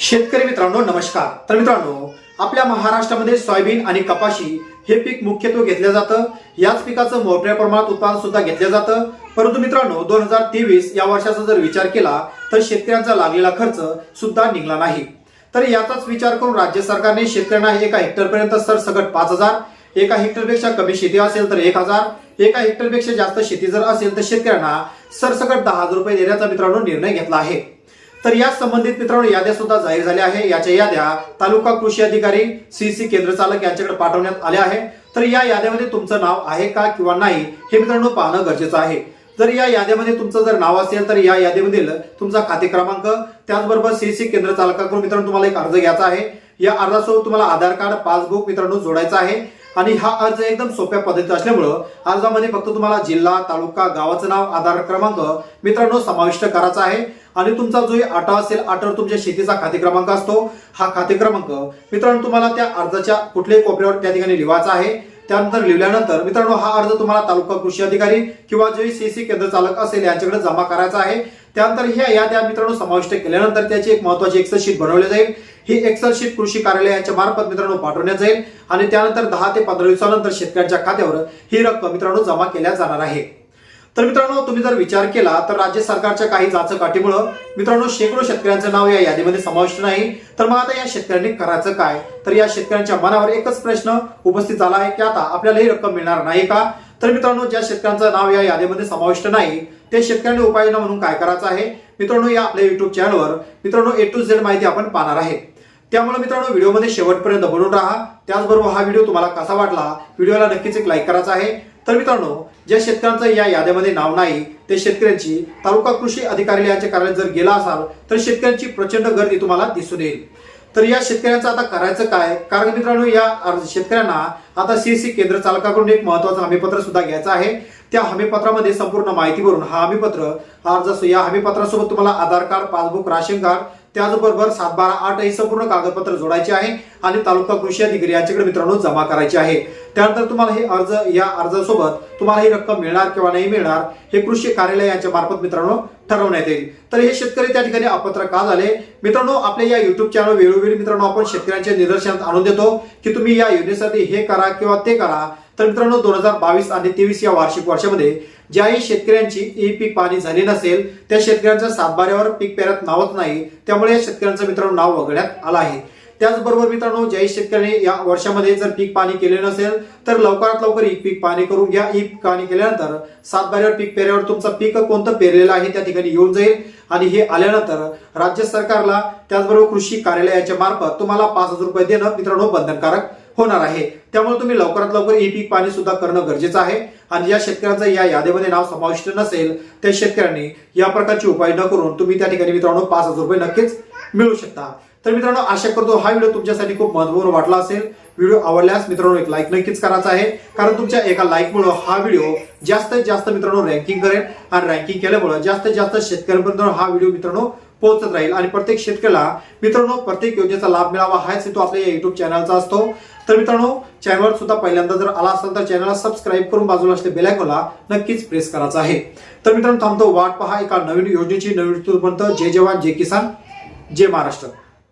शेतकरी मित्रांनो नमस्कार. तर मित्रांनो आपल्या महाराष्ट्रामध्ये सोयाबीन आणि कपाशी हे पीक मुख्यत्वे घेतलं जातं. याच पिकाचं मोठ्या प्रमाणात उत्पादन सुद्धा घेतलं जातं. परंतु मित्रांनो दोन हजार तेवीस या वर्षाचा जर विचार केला तर शेतकऱ्यांचा लागलेला खर्च सुद्धा निघाला नाही. तर याचाच विचार करून राज्य सरकारने शेतकऱ्यांना एका हेक्टरपर्यंत सरसकट पाच हजार एका हेक्टरपेक्षा कमी शेती असेल तर एक हजार एका हेक्टरपेक्षा जास्त शेती जर असेल तर शेतकऱ्यांना सरसकट दहा हजार रुपये देण्याचा मित्रांनो निर्णय घेतला आहे. तर या संबंधित मित्रांनो याद्या सुद्धा जाहीर झाल्या आहे. याच्या याद्या तालुका कृषी अधिकारी सी सी केंद्र चालक यांच्याकडे पाठवण्यात आल्या आहे. तर या याद्यामध्ये तुमचं नाव आहे का किंवा नाही हे मित्रांनो पाहणं गरजेचं आहे. जर या याद्यामध्ये तुमचं जर नाव असेल तर या यादीमधील तुमचा खाते क्रमांक त्याचबरोबर सी सी केंद्र चालकाकडून मित्रांनो तुम्हाला एक अर्ज घ्यायचा आहे. या अर्जासोबत तुम्हाला आधार कार्ड पासबुक मित्रांनो जोडायचा आहे. आणि हा अर्ज एकदम सोप्या पद्धतीत असल्यामुळं अर्जामध्ये फक्त तुम्हाला जिल्हा तालुका गावाचं नाव आधार क्रमांक मित्रांनो समाविष्ट करायचा आहे. आणि तुमचा जो आटा असेल आटावर तुमच्या शेतीचा खाते क्रमांक असतो. हा खाते क्रमांक मित्रांनो तुम्हाला त्या अर्जाच्या कुठल्याही कोपऱ्यावर त्या ठिकाणी लिहायचा आहे. त्यानंतर लिहिल्यानंतर मित्रांनो हा अर्ज तुम्हाला तालुका कृषी अधिकारी किंवा जे सी सी केंद्र चालक असेल यांच्याकडे जमा करायचा आहे. त्यानंतर ह्या याद्या मित्रांनो समाविष्ट केल्यानंतर त्याची एक महत्वाची एक्सेल शीट बनवली जाईल. ही एक्सेल शीट कृषी कार्यालयाच्या मार्फत मित्रांनो पाठवण्यात जाईल आणि त्यानंतर दहा ते पंधरा दिवसानंतर शेतकऱ्यांच्या खात्यावर ही रक्कम मित्रांनो जमा केल्या जाणार आहे. तर मित्रांनो तुम्ही जर विचार केला तर राज्य सरकारच्या काही जाचकाठीमुळं मित्रांनो शेकडो शेतकऱ्यांचं नाव या यादीमध्ये समाविष्ट नाही. तर मग आता या शेतकऱ्यांनी करायचं काय? तर या शेतकऱ्यांच्या मनावर एकच प्रश्न उपस्थित झाला आहे की आता आपल्याला ही रक्कम मिळणार नाही का? तर मित्रांनो ज्या शेतकऱ्यांचं नाव या यादीमध्ये समाविष्ट नाही ते शेतकऱ्यांनी उपाययोजना म्हणून काय करायचं आहे? मित्रांनो या आपल्या युट्यूब चॅनलवर मित्रांनो ए टू झेड माहिती आपण पाहणार आहे. त्यामुळे मित्रांनो व्हिडिओमध्ये शेवटपर्यंत बनून राहा. त्याचबरोबर हा व्हिडिओ तुम्हाला कसा वाटला व्हिडिओला नक्कीच एक लाईक करायचा आहे. तर मित्रांनो ज्या शेतकऱ्यांचं या यादीमध्ये नाव नाही ते शेतकऱ्यांची तालुका कृषी अधिकार्यालयाच्या कार्यालयात जर गेला असाल तर शेतकऱ्यांची प्रचंड गर्दी तुम्हाला दिसून येईल. तर या शेतकऱ्यांचं आता करायचं काय? कारण मित्रांनो या अर्ज- शेतकऱ्यांना आता सीएससी केंद्र चालकाकडून एक महत्वाचं हमीपत्र सुद्धा घ्यायचं आहे. त्या हमीपत्रामध्ये संपूर्ण माहिती भरून हा हमीपत्र अर्ज या हमीपत्रासोबत तुम्हाला Aadhaar card passbook ration card त्याचबरोबर सात बारा आठ हे संपूर्ण कागदपत्र जोडायचे आहे आणि तालुका कृषी अधिकारी यांच्याकडे मित्रांनो जमा करायचे आहे. त्यानंतर तुम्हाला हे अर्ज या अर्जासोबत तुम्हाला ही रक्कम मिळणार किंवा नाही मिळणार हे कृषी कार्यालय यांच्या मार्फत मित्रांनो ठरवण्यात येईल. तर हे शेतकरी त्या ठिकाणी अपत्र का झाले? मित्रांनो आपल्या या युट्यूब चॅनल वेळोवेळी मित्रांनो आपण शेतकऱ्यांच्या निदर्शनात आणून देतो की तुम्ही या योजनेसाठी हे करा किंवा ते करा. तर मित्रांनो दोन हजार बावीस आणि तेवीस या वार्षिक वर्षामध्ये ज्याही शेतकऱ्यांची ई पीक पाणी झाली नसेल त्या शेतकऱ्यांच्या सातबाऱ्यावर पीक पेरत नावच नाही. त्यामुळे या शेतकऱ्यांचं मित्रांनो नाव वगळण्यात आलं आहे. त्याचबरोबर मित्रांनो ज्याही शेतकऱ्यांनी या वर्षामध्ये जर पीक पाणी केले नसेल तर लवकरात लवकर ई पीक पाणी करून घ्या. ई पाणी केल्यानंतर सातबाऱ्यावर पीक पेऱ्यावर तुमचं पीक कोणतं पेरलेलं आहे त्या ठिकाणी येऊन जाईल. आणि हे आल्यानंतर राज्य सरकारला त्याचबरोबर कृषी कार्यालयाच्या मार्फत तुम्हाला पाच हजार रुपये देणं मित्रांनो बंधनकारक होणार आहे. त्यामुळे तुम्ही लवकरात लवकर ई पीक पाणी सुद्धा करणं गरजेचं आहे. आणि ज्या शेतकऱ्यांचं या यादीमध्ये नाव समाविष्ट नसेल त्या शेतकऱ्यांनी या प्रकारची उपाय न करून तुम्ही त्या ठिकाणी मित्रांनो पाच हजार रुपये नक्कीच मिळू शकता. तर मित्रांनो आशा करतो हा व्हिडिओ तुमच्यासाठी खूप महत्त्वपूर्ण वाटला असेल. व्हिडिओ आवडल्यास मित्रांनो एक लाईक नक्कीच करायचा आहे. कारण तुमच्या एका लाईकमुळे हा व्हिडिओ जास्तीत जास्त मित्रांनो रँकिंग करेल आणि रँकिंग केल्यामुळे जास्तीत जास्त शेतकऱ्यांपर्यंत हा व्हिडिओ मित्रांनो पोहोचत राहील. आणि प्रत्येक शेतकऱ्याला मित्रांनो प्रत्येक योजनेचा लाभ मिळावा हाच हेतू आपल्या या युट्यूब चॅनलचा असतो. तर मित्रांनो चॅनलवर सुद्धा पहिल्यांदा जर आला असेल तर चॅनलला सबस्क्राईब करून बाजूला असले बेलॅकोला नक्कीच प्रेस करायचा आहे. तर मित्रांनो थांबतो वाट पहा एका नवीन योजनेची. नवीन जय जवान जय किसान जय महाराष्ट्र.